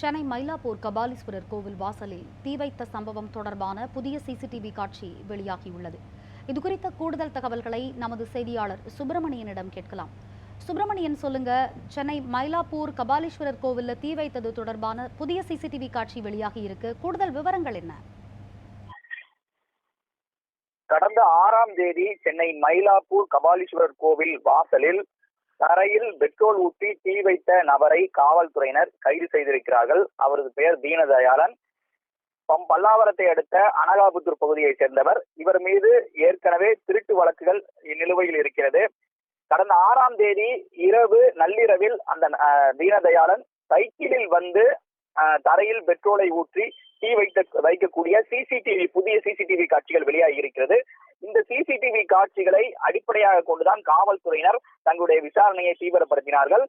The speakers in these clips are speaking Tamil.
சென்னை மயிலாப்பூர் கபாலீஸ்வரர் கோவில் வாசலில் தீ வைத்த சம்பவம் தொடர்பான புதிய சிசிடிவி காட்சி வெளியாகியுள்ளது. இதுகுறித்த கூடுதல் தகவல்களை நமது செய்தியாளர் சுப்பிரமணியனிடம் கேட்கலாம். சுப்பிரமணியன் சொல்லுங்க சென்னை மயிலாப்பூர் கபாலீஸ்வரர் கோவிலில் தீ வைத்தது தொடர்பான புதிய சிசிடிவி காட்சி வெளியாகி இருக்கு. கூடுதல் விவரங்கள் என்ன? கடந்த ஆறாம் தேதி சென்னை மயிலாப்பூர் கபாலீஸ்வரர் கோவில் வாசலில் தரையில் பெட்ரோல் ஊற்றி தீ வைத்த நபரை காவல்துறையினர் கைது செய்திருக்கிறார்கள். அவரது பெயர் தீனதயாளன். பம் பல்லாவரத்தை அடுத்த அனகாபுத்தூர் பகுதியைச் சேர்ந்தவர். இவர் மீது ஏற்கனவே திருட்டு வழக்குகள் நிலுவையில் இருக்கிறது. கடந்த ஆறாம் தேதி இரவு நள்ளிரவில் அந்த அஹ், தீனதயாளன் சைக்கிளில் வந்து அஹ், தரையில் பெட்ரோலை ஊற்றி தீ வைத்த வைக்கக்கூடிய சிசிடிவி புதிய சிசிடிவி காட்சிகள் வெளியாகி இருக்கிறது. இந்த சிசிடிவி காட்சிகளை அடிப்படையாக கொண்டுதான் காவல்துறையினர் தங்களுடைய விசாரணையை தீவிரப்படுத்தினார்கள்.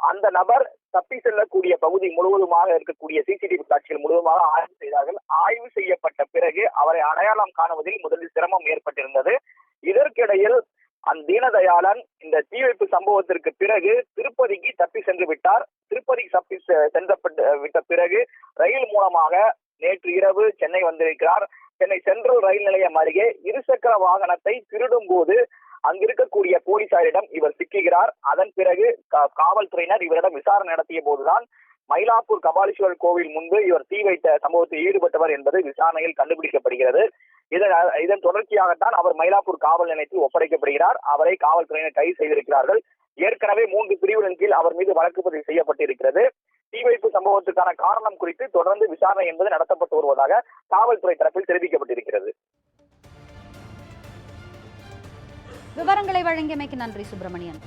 அந்த நபர் தப்பி செல்லக்கூடிய பகுதி முழுவதுமாக இருக்கக்கூடிய சிசிடிவி காட்சிகள் முழுவதுமாக ஆய்வு செய்தார்கள். ஆய்வு செய்யப்பட்ட பிறகு அவரை அடையாளம் காணுவதில் முதலில் சிரமம் ஏற்பட்டிருந்தது. இதற்கிடையில் அந்த தீனதயாளன் இந்த தீ வைப்பு சம்பவத்திற்கு பிறகு திருப்பதிக்கு தப்பி சென்று விட்டார். திருப்பதிக்கு தப்பி சென்றப்பட்டு விட்ட பிறகு ரயில் மூலமாக நேற்று இரவு சென்னை வந்திருக்கிறார். சென்னை சென்ட்ரல் ரயில் நிலையம் அருகே இருசக்கர வாகனத்தை திருடும் போது அங்கிருக்கக்கூடிய போலீசாரிடம் இவர் சிக்குகிறார். அதன் பிறகு காவல்துறையினர் இவரிடம் விசாரணை நடத்திய போதுதான் மயிலாப்பூர் கபாலீஸ்வரர் கோவில் முன்பு இவர் தீ வைத்த சம்பவத்தில் ஈடுபட்டவர் என்பது விசாரணையில் கண்டுபிடிக்கப்படுகிறது. இதன் இதன் தொடர்ச்சியாகத்தான் அவர் மயிலாப்பூர் காவல் நிலையத்தில் ஒப்படைக்கப்படுகிறார். அவரை காவல்துறையினர் கைது செய்திருக்கிறார்கள். ஏற்கனவே மூன்று பிரிவுகளின் கீழ் அவர் மீது வழக்கு பதிவு செய்யப்பட்டிருக்கிறது. தீவைப்பு சம்பவத்துக்கான காரணம் குறித்து தொடர்ந்து விசாரணை என்பது நடத்தப்பட்டு வருவதாக காவல்துறை தரப்பில் தெரிவிக்கப்பட்டிருக்கிறது. விவரங்களை வழங்கியமைக்கு நன்றி சுப்பிரமணியன்.